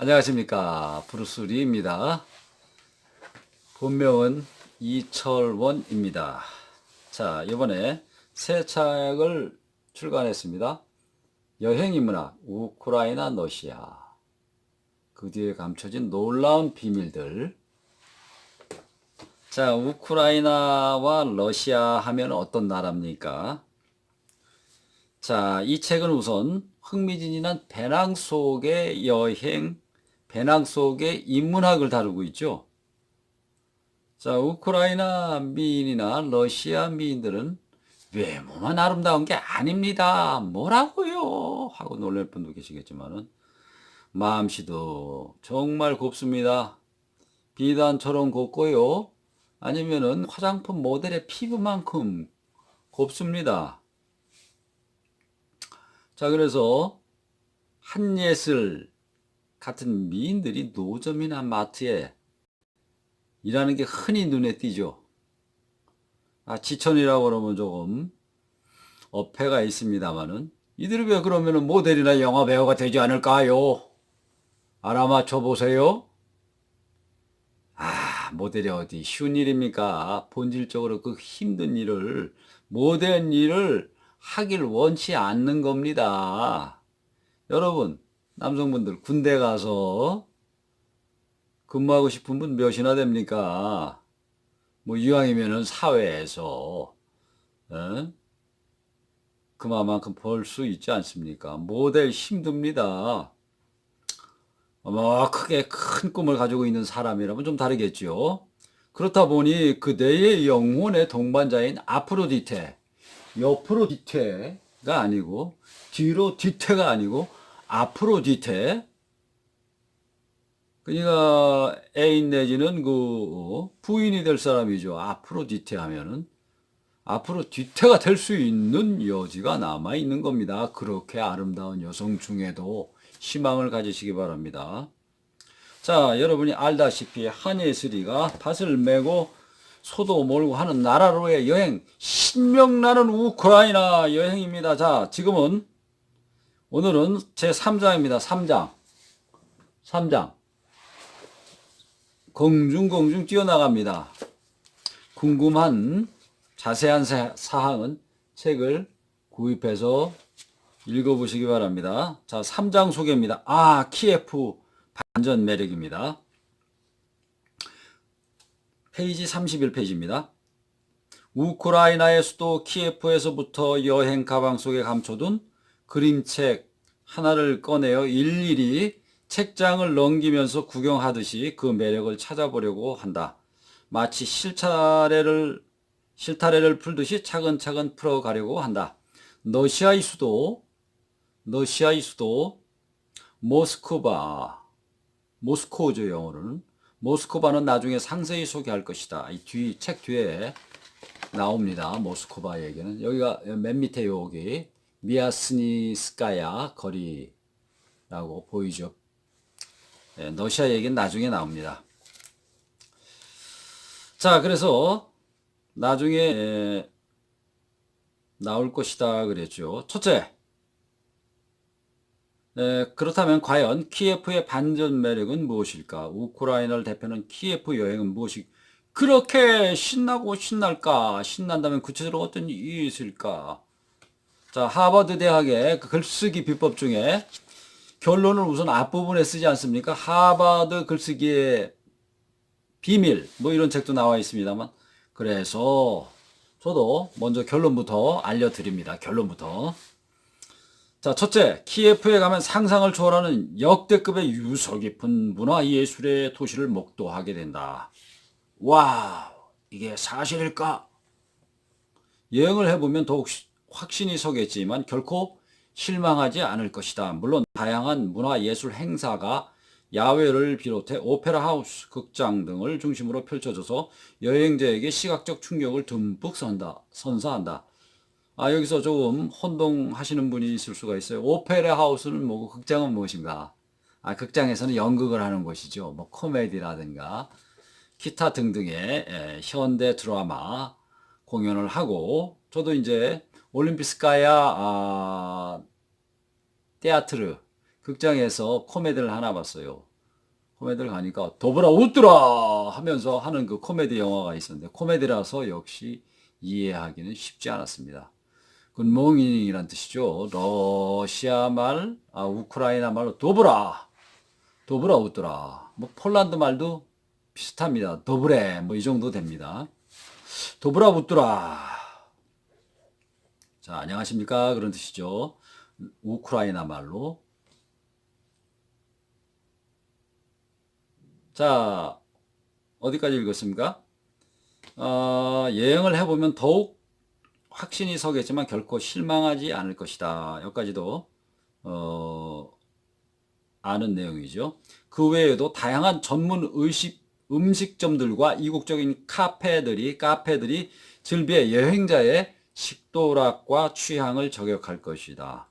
안녕하십니까 브루스리입니다. 본명은 이철원입니다. 자 이번에 새 책을 출간했습니다. 여행 인문학 우크라이나 러시아 그 뒤에 감춰진 놀라운 비밀들 자 우크라이나와 러시아 하면 어떤 나라입니까? 자, 이 책은 우선 흥미진진한 배낭 속의 여행, 배낭 속의 인문학을 다루고 있죠. 자, 우크라이나 미인이나 러시아 미인들은 외모만 아름다운 게 아닙니다. 뭐라고요? 하고 놀랄 분도 계시겠지만은 마음씨도 정말 곱습니다. 비단처럼 곱고요. 아니면은 화장품 모델의 피부만큼 곱습니다. 자, 그래서 한 예슬 같은 미인들이 노점이나 마트에 일하는 게 흔히 눈에 띄죠. 아, 지천이라고 그러면 조금 어폐가 있습니다만은 이들이 왜 그러면은 모델이나 영화 배우가 되지 않을까요? 알아맞혀 보세요. 아, 모델이 어디 쉬운 일입니까? 본질적으로 그 힘든 일을, 모든 일을 하길 원치 않는 겁니다. 여러분, 남성분들 군대 가서 근무하고 싶은 분 몇이나 됩니까? 뭐 이왕이면은 사회에서 에? 그만큼 벌 수 있지 않습니까? 모델 힘듭니다. 아마 크게 큰 꿈을 가지고 있는 사람이라면 좀 다르겠죠. 그렇다 보니 그대의 영혼의 동반자인 아프로디테, 옆으로 뒤태가 아니고 뒤로 뒤태가 아니고 뒤태. 그러니까 애인 내지는 그 부인이 될 사람이죠. 뒤태하면은 앞으로 뒤태가 될 수 있는 여지가 남아 있는 겁니다. 그렇게 아름다운 여성 중에도 희망을 가지시기 바랍니다. 자, 여러분이 알다시피 한예슬이가 밭을 메고 소도 몰고 하는 나라로의 여행, 신명나는 우크라이나 여행입니다. 자, 지금은 오늘은 제 3장입니다. 3장. 3장. 공중공중 뛰어나갑니다. 궁금한 자세한 사- 사항은 책을 구입해서 읽어보시기 바랍니다. 자, 3장 소개입니다. 아, 키예프 반전 매력입니다. 페이지 31페이지입니다. 우크라이나의 수도 키예프에서부터 여행 가방 속에 감춰둔 그림책 하나를 꺼내어 일일이 책장을 넘기면서 구경하듯이 그 매력을 찾아보려고 한다. 마치 실타래를 실타래를 풀듯이 차근차근 풀어가려고 한다. 러시아의 수도 러시아의 수도 모스크바 모스코죠 영어로는 모스크바는 나중에 상세히 소개할 것이다. 이 뒤 책 뒤에 나옵니다. 모스크바 얘기는 여기가 맨 밑에 여기 미아스니스카야 거리라고 보이죠. 예, 러시아 얘기는 나중에 나옵니다. 자, 그래서 나중에 에, 나올 것이다 그랬죠. 첫째, 에, 그렇다면 과연 키예프의 반전 매력은 무엇일까? 우크라이나를 대표하는 키예프 여행은 무엇이 그렇게 신나고 신날까? 신난다면 구체적으로 어떤 이유 있을까? 자, 하버드 대학의 그 글쓰기 비법 중에 결론을 우선 앞부분에 쓰지 않습니까? 하버드 글쓰기의 비밀, 뭐 이런 책도 나와 있습니다만. 그래서 저도 먼저 결론부터 알려드립니다. 결론부터. 자, 첫째, 키예프에 가면 상상을 초월하는 역대급의 유서 깊은 문화 예술의 도시를 목도하게 된다. 와우, 이게 사실일까? 여행을 해보면 더욱 시- 확신이 서겠지만 결코 실망하지 않을 것이다. 물론 다양한 문화 예술 행사가 야외를 비롯해 오페라 하우스, 극장 등을 중심으로 펼쳐져서 여행자에게 시각적 충격을 듬뿍 선다, 선사한다. 아, 여기서 조금 혼동하시는 분이 있을 수가 있어요. 오페라 하우스는 뭐고 극장은 무엇인가? 아, 극장에서는 연극을 하는 곳이죠. 뭐 코미디라든가 기타 등등의 에, 현대 드라마 공연을 하고 저도 이제 올림피스카야 아, 테아트르 극장에서 코미디를 하나 봤어요. 코미디를 가니까 더불어 웃더라 하면서 하는 그 코미디 영화가 있었는데 코미디라서 역시 이해하기는 쉽지 않았습니다. 굿모닝이란 뜻이죠. 러시아 말, 아, 우크라이나 말로 도브라, 도브라 웃더라. 뭐 폴란드 말도 비슷합니다. 도브레 뭐 이 정도 됩니다. 도브라 웃더라. 자, 안녕하십니까 그런 뜻이죠. 우크라이나 말로. 자, 어디까지 읽었습니까? 어, 여행을 해보면 더욱 확신이 서겠지만 결코 실망하지 않을 것이다. 여기까지도 어, 아는 내용이죠. 그 외에도 다양한 전문 의식 음식점들과 이국적인 카페들이 카페들이 즐비해 여행자의 식도락과 취향을 저격할 것이다.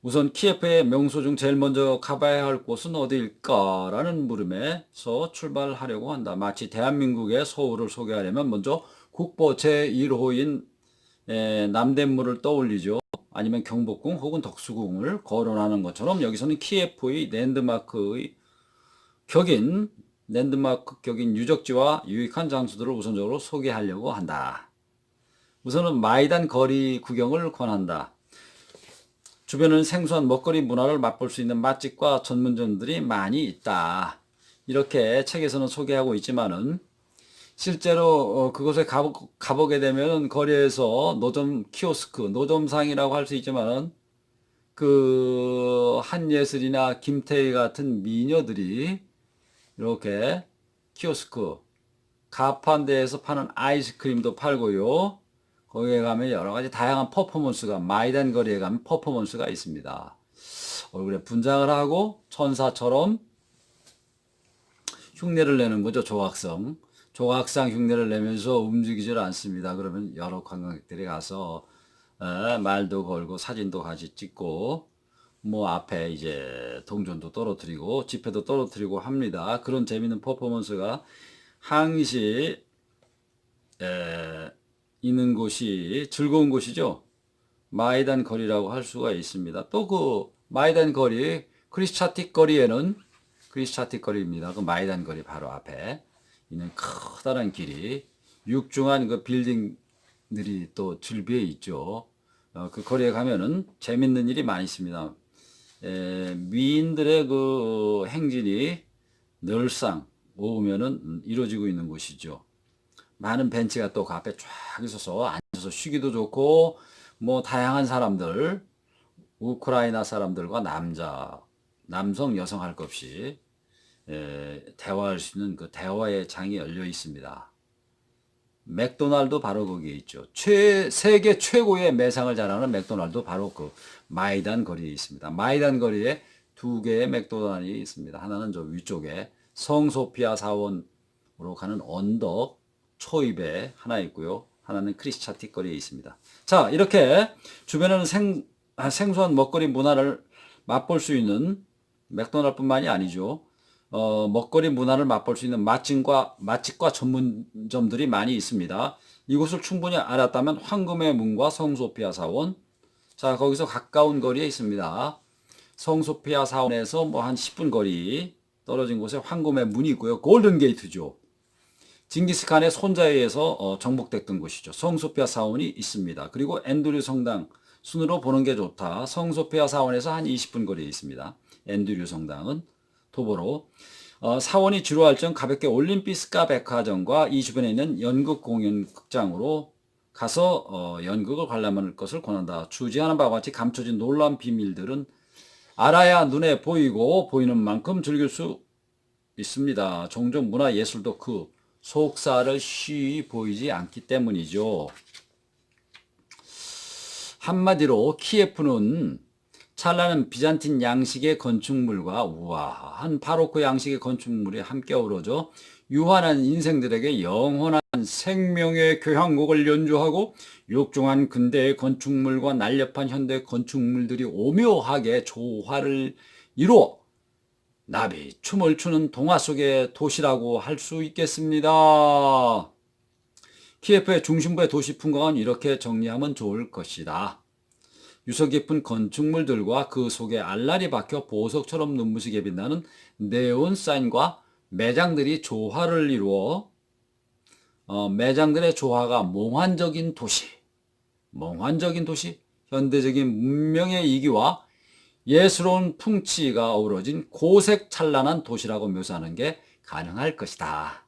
우선 키예프의 명소 중 제일 먼저 가봐야 할 곳은 어디일까라는 물음에서 출발하려고 한다. 마치 대한민국의 서울을 소개하려면 먼저 국보 제1호인 남대문을 떠올리죠. 아니면 경복궁 혹은 덕수궁을 거론하는 것처럼 여기서는 키예프의 랜드마크의 격인 랜드마크 격인 유적지와 유익한 장소들을 우선적으로 소개하려고 한다. 우선은 마이단 거리 구경을 권한다. 주변은 생소한 먹거리 문화를 맛볼 수 있는 맛집과 전문점들이 많이 있다. 이렇게 책에서는 소개하고 있지만은 실제로 어, 그곳에 가보, 가보 게 되면 거리에서 노점 키오스크, 노점상이라고 할 수 있지만은 그 한예슬이나 김태희 같은 미녀들이 이렇게 키오스크 가판대에서 파는 아이스크림도 팔고요. 거기에 가면 여러 가지 다양한 퍼포먼스가 마이단 거리에 가면 퍼포먼스가 있습니다. 얼굴에 분장을 하고 천사처럼 흉내를 내는 거죠. 조각성. 조각상 흉내를 내면서 움직이질 않습니다. 그러면 여러 관광객들이 가서 에, 말도 걸고 사진도 같이 찍고 뭐 앞에 이제 동전도 떨어뜨리고 지폐도 떨어뜨리고 합니다. 그런 재밌는 퍼포먼스가 항시 에, 있는 곳이 즐거운 곳이죠. 마이단 거리라고 할 수가 있습니다. 또 그 마이단 거리 크리스차틱 거리에는 크리스차틱 거리입니다. 그 마이단 거리 바로 앞에 있는 커다란 길이 육중한 그 빌딩들이 또 줄비에 있죠. 어, 그 거리에 가면은 재밌는 일이 많이 있습니다. 에, 미인들의 그 행진이 늘상 오후면은 이루어지고 있는 곳이죠. 많은 벤치가 또 그 앞에 쫙 있어서 앉아서 쉬기도 좋고 뭐 다양한 사람들 우크라이나 사람들과 남자 남성 여성 할 것 없이 에, 대화할 수 있는 그 대화의 장이 열려 있습니다. 맥도날드 바로 거기에 있죠. 최, 세계 최고의 매상을 자랑하는 맥도날드 바로 그 마이단 거리에 있습니다. 마이단 거리에 두 개의 맥도날드이 있습니다. 하나는 저 위쪽에 성소피아 사원으로 가는 언덕 초입에 하나 있고요. 하나는 크리스차틱 거리에 있습니다. 자, 이렇게 주변에는 생, 아, 생소한 먹거리 문화를 맛볼 수 있는 맥도날드뿐만이 아니죠. 어, 먹거리 문화를 맛볼 수 있는 맛집과 맛집과 전문점들이 많이 있습니다. 이곳을 충분히 알았다면 황금의 문과 성소피아 사원. 자, 거기서 가까운 거리에 있습니다. 성소피아 사원에서 뭐 한 10분 거리 떨어진 곳에 황금의 문이 있고요. 골든 게이트죠. 징기스칸의 손자에 의해서 어, 정복됐던 곳이죠. 성소피아 사원이 있습니다. 그리고 앤드류 성당 순으로 보는 게 좋다. 성소피아 사원에서 한 20분 거리에 있습니다. 앤드류 성당은 도보로 어, 사원이 주로 할정 가볍게 올림피스카 백화점과 이 주변에 있는 연극 공연 극장으로 가서 어, 연극을 관람할 것을 권한다. 주지하는 바와 같이 감춰진 놀라운 비밀들은 알아야 눈에 보이고 보이는 만큼 즐길 수 있습니다. 종종 문화 예술도 그 속사를 쉬이 보이지 않기 때문이죠. 한마디로 키예프는 찬란한 비잔틴 양식의 건축물과 우아한 바로크 양식의 건축물이 함께 어우러져 유한한 인생들에게 영원한 생명의 교향곡을 연주하고 육중한 근대의 건축물과 날렵한 현대 건축물들이 오묘하게 조화를 이루어 나비 춤을 추는 동화 속의 도시라고 할 수 있겠습니다. 키예프의 중심부의 도시 풍광은 이렇게 정리하면 좋을 것이다. 유서 깊은 건축물들과 그 속에 알알이 박혀 보석처럼 눈부시게 빛나는 네온 사인과 매장들이 조화를 이루어 어, 매장들의 조화가 몽환적인 도시, 몽환적인 도시, 현대적인 문명의 이기와 예스러운 풍치가 어우러진 고색 찬란한 도시라고 묘사하는 게 가능할 것이다.